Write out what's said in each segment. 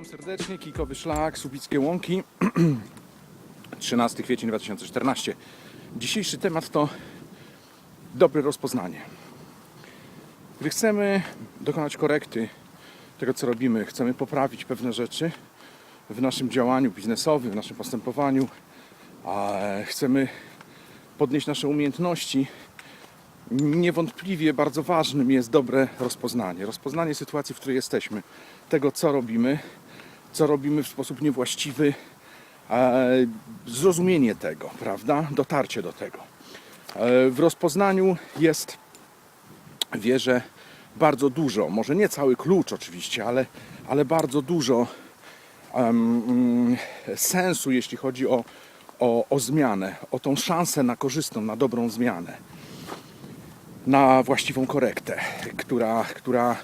Witam serdecznie, Kikowy Szlak, Subickie Łąki, 13 kwiecień 2014. Dzisiejszy temat to dobre rozpoznanie. Gdy chcemy dokonać korekty tego, co robimy, chcemy poprawić pewne rzeczy w naszym działaniu biznesowym, w naszym postępowaniu, a chcemy podnieść nasze umiejętności, niewątpliwie bardzo ważnym jest dobre rozpoznanie. Rozpoznanie sytuacji, w której jesteśmy, tego, co robimy, co robimy w sposób niewłaściwy, zrozumienie tego, prawda? Dotarcie do tego. E, w rozpoznaniu jest, wierzę, bardzo dużo, może nie cały klucz oczywiście, ale, ale bardzo dużo mm, sensu, jeśli chodzi o, o, o zmianę, o tą szansę na korzystną, na dobrą zmianę na właściwą korektę, która, która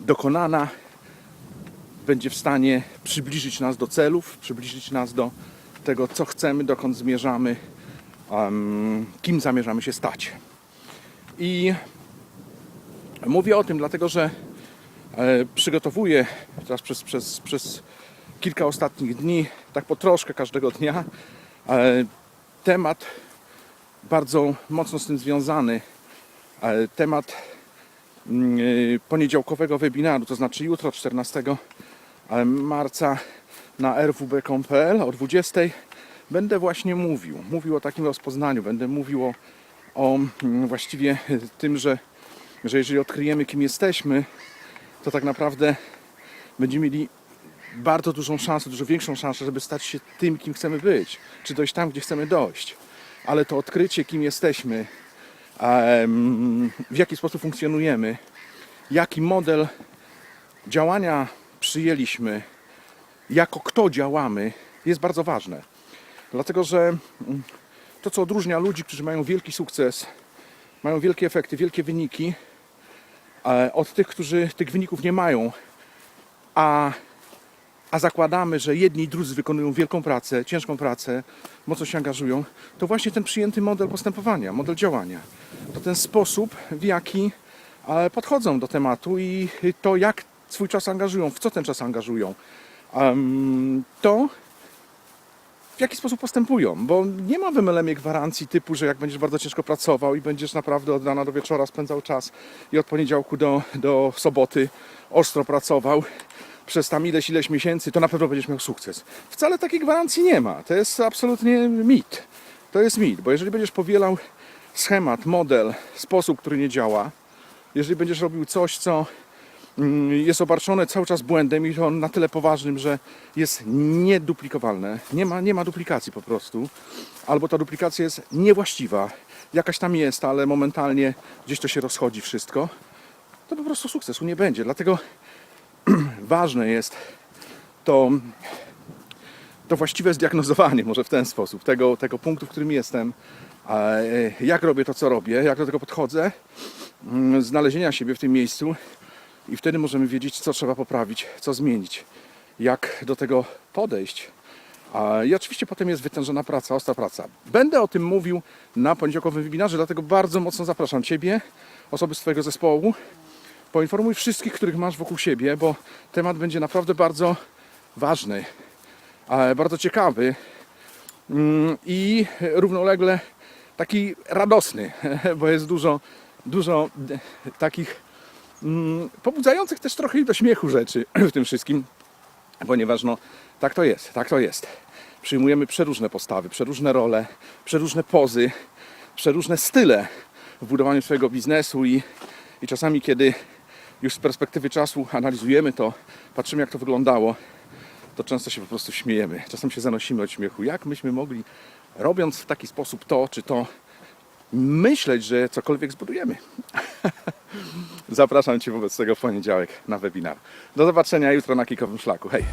dokonana będzie w stanie przybliżyć nas do celów, przybliżyć nas do tego, co chcemy, dokąd zmierzamy, em, kim zamierzamy się stać. I mówię o tym dlatego, że e, przygotowuję teraz przez, przez, przez kilka ostatnich dni, tak po troszkę każdego dnia, e, temat bardzo mocno z tym związany, ale temat mm, y, poniedziałkowego webinaru, to znaczy jutro 14 marca na rwb.pl o 20 będę właśnie mówił. Mówił o takim rozpoznaniu, będę mówił o, o mm, właściwie tym, że, że jeżeli odkryjemy kim jesteśmy, to tak naprawdę będziemy mieli bardzo dużą szansę, dużo większą szansę, żeby stać się tym, kim chcemy być, czy dojść tam, gdzie chcemy dojść. Ale to odkrycie, kim jesteśmy, w jaki sposób funkcjonujemy, jaki model działania przyjęliśmy, jako kto działamy, jest bardzo ważne. Dlatego, że mm, to, co odróżnia ludzi, którzy mają wielki sukces, mają wielkie efekty, wielkie wyniki, e, od tych, którzy tych wyników nie mają, a, a zakładamy, że jedni i drudzy wykonują wielką pracę, ciężką pracę, mocno się angażują, to właśnie ten przyjęty model postępowania, model działania. To ten sposób, w jaki e, podchodzą do tematu i to, jak swój czas angażują, w co ten czas angażują, to w jaki sposób postępują, bo nie ma w MLM gwarancji typu, że jak będziesz bardzo ciężko pracował i będziesz naprawdę od rana do wieczora spędzał czas i od poniedziałku do, do soboty ostro pracował przez tam ileś, ileś miesięcy, to na pewno będziesz miał sukces. Wcale takiej gwarancji nie ma. To jest absolutnie mit. To jest mit, bo jeżeli będziesz powielał schemat, model, sposób, który nie działa, jeżeli będziesz robił coś, co jest obarczone cały czas błędem i to na tyle poważnym, że jest nieduplikowalne, nie ma, nie ma duplikacji po prostu, albo ta duplikacja jest niewłaściwa, jakaś tam jest, ale momentalnie gdzieś to się rozchodzi wszystko, to po prostu sukcesu nie będzie. Dlatego ważne jest to, to właściwe zdiagnozowanie, może w ten sposób, tego, tego punktu, w którym jestem, e, jak robię to, co robię, jak do tego podchodzę, mm, znalezienia siebie w tym miejscu i wtedy możemy wiedzieć, co trzeba poprawić, co zmienić, jak do tego podejść. I oczywiście potem jest wytężona praca, ostra praca. Będę o tym mówił na poniedziałkowym webinarze, dlatego bardzo mocno zapraszam Ciebie, osoby z Twojego zespołu. Poinformuj wszystkich, których masz wokół siebie, bo temat będzie naprawdę bardzo ważny, bardzo ciekawy mm, i równolegle taki radosny, bo jest dużo, dużo e, takich pobudzających też trochę i do śmiechu rzeczy w tym wszystkim, ponieważ no, tak to jest, tak to jest. Przyjmujemy przeróżne postawy, przeróżne role, przeróżne pozy, przeróżne style w budowaniu swojego biznesu i, i czasami, kiedy już z perspektywy czasu analizujemy to, patrzymy jak to wyglądało, to często się po prostu śmiejemy. Czasem się zanosimy od śmiechu. Jak myśmy mogli, robiąc w taki sposób to czy to, myśleć, że cokolwiek zbudujemy? Zapraszam Cię wobec tego w poniedziałek na webinar. Do zobaczenia jutro na Kikowym Szlaku. Hej!